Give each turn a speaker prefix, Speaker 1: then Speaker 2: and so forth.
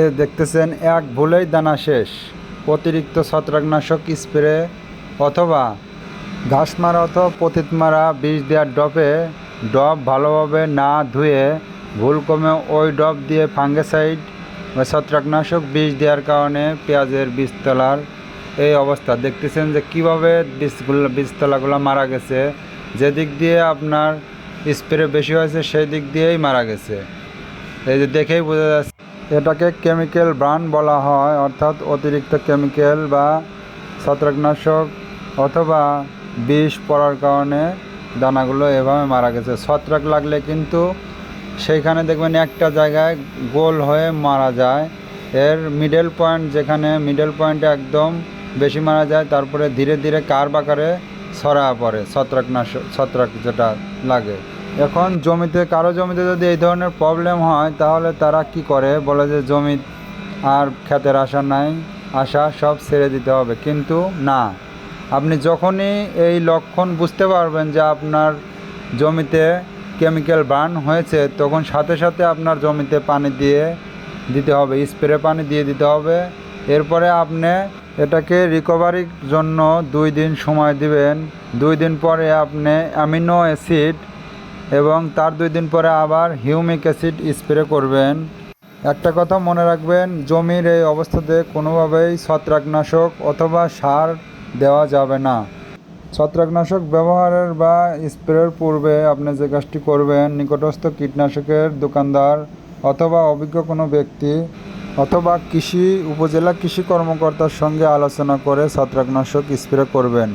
Speaker 1: এ দেখতেছেন, এক ভুলেই দানা শেষ। অতিরিক্ত ছত্রাকনাশক স্প্রে অথবা ঘাস মারা অথবা পতিত মারা বীজ দেওয়ার ডপে ডব ভালোভাবে না ধুয়ে ভুল কমে ওই ডব দিয়ে ফাঙ্গিসাইড বা ছত্রাকনাশক বীজ দেওয়ার কারণে পেঁয়াজের বীজতলার এই অবস্থা। দেখতেছেন যে কীভাবে বীজগুলো, বীজতলাগুলো মারা গেছে। যেদিক দিয়ে আপনার স্প্রে বেশি হয়েছে, সেই দিক দিয়েই মারা গেছে। এই যে দেখেই বোঝা যাচ্ছে এটাকে কেমিক্যাল ব্রান বলা হয়, অর্থাৎ অতিরিক্ত কেমিক্যাল বা ছত্রাকনাশক অথবা বিষ পড়ার কারণে দানাগুলো এভাবে মারা গেছে। ছত্রাক লাগলে কিন্তু সেইখানে দেখবেন একটা জায়গায় গোল হয়ে মারা যায়। এর মিডল পয়েন্ট যেখানে মিডল পয়েন্টে একদম বেশি মারা যায়, তারপরে ধীরে ধীরে কার বাকারে ছড়া পড়ে, ছত্রাকনাশক, ছত্রাক যেটা লাগে। এখন জমিতে, কারও জমিতে যদি এই ধরনের প্রবলেম হয়, তাহলে তারা কি করে? বলে যে জমি আর ক্ষেতের আশা নাই, আশা সব ছেড়ে দিতে হবে। কিন্তু না, আপনি যখনই এই লক্ষণ বুঝতে পারবেন যে আপনার জমিতে কেমিক্যাল বার্ন হয়েছে, তখন সাথে সাথে আপনার জমিতে পানি দিয়ে দিতে হবে স্প্রে পানি দিয়ে দিতে হবে। এরপরে আপনি এটাকে রিকভারির জন্য দুই দিন সময় দিবেন। দুই দিন পরে আপনি অ্যামিনো অ্যাসিড এবং তার দুই দিন পরে আবার হিউমিক অ্যাসিড স্প্রে করবেন। একটা কথা মনে রাখবেন, জমির এই অবস্থাতে কোনোভাবেই ছত্রাকনাশক অথবা সার দেওয়া যাবে না। ছত্রাকনাশক ব্যবহারের বা স্প্রের পূর্বে আপনি যে কাজটি করবেন, নিকটস্থ কীটনাশকের দোকানদার অথবা অভিজ্ঞ কোনো ব্যক্তি অথবা কৃষি, উপজেলা কৃষি কর্মকর্তার সঙ্গে আলোচনা করে ছত্রাকনাশক স্প্রে করবেন।